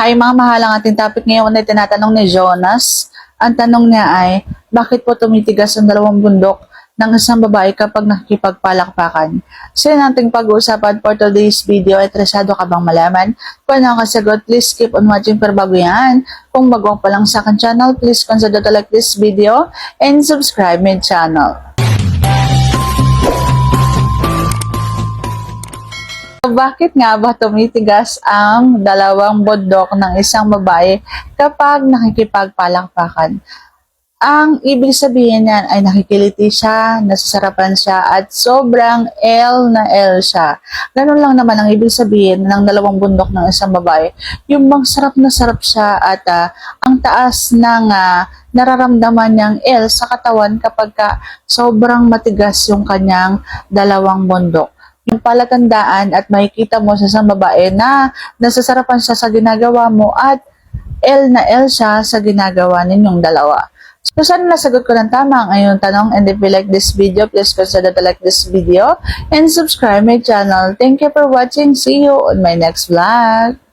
Hi mga mahal, ang ating topic ngayon ay tinatanong ni Jonas. Ang tanong niya ay, bakit po tumitigas ang dalawang bundok ng isang babae kapag nakikipagpalakpakan? So yun ating pag-uusapan for today's video. Interesado ka bang malaman? Kung ano kasagot, please keep on watching pero bago yan. Kung bago pa lang sa akin channel, please consider to like this video and subscribe my channel. Bakit nga ba tumitigas ang dalawang bundok ng isang babae kapag nakikipagpalakpakan? Ang ibig sabihin niyan ay nakikiliti siya, nasasarapan siya, at sobrang L na L siya. Ganun lang naman ang ibig sabihin ng dalawang bundok ng isang babae. Yung bang sarap na sarap siya at ah, ang taas ng ah, nararamdaman niyang L sa katawan kapag ka sobrang matigas yung kanyang dalawang bundok palatandaan at makikita mo sa isang babae na nasasarapan siya sa ginagawa mo at L na L siya sa ginagawa ninyong dalawa. So, sana nasagot ko ng tama ang iyong tanong and if you like this video, please consider to like this video and subscribe my channel. Thank you for watching. See you on my next vlog.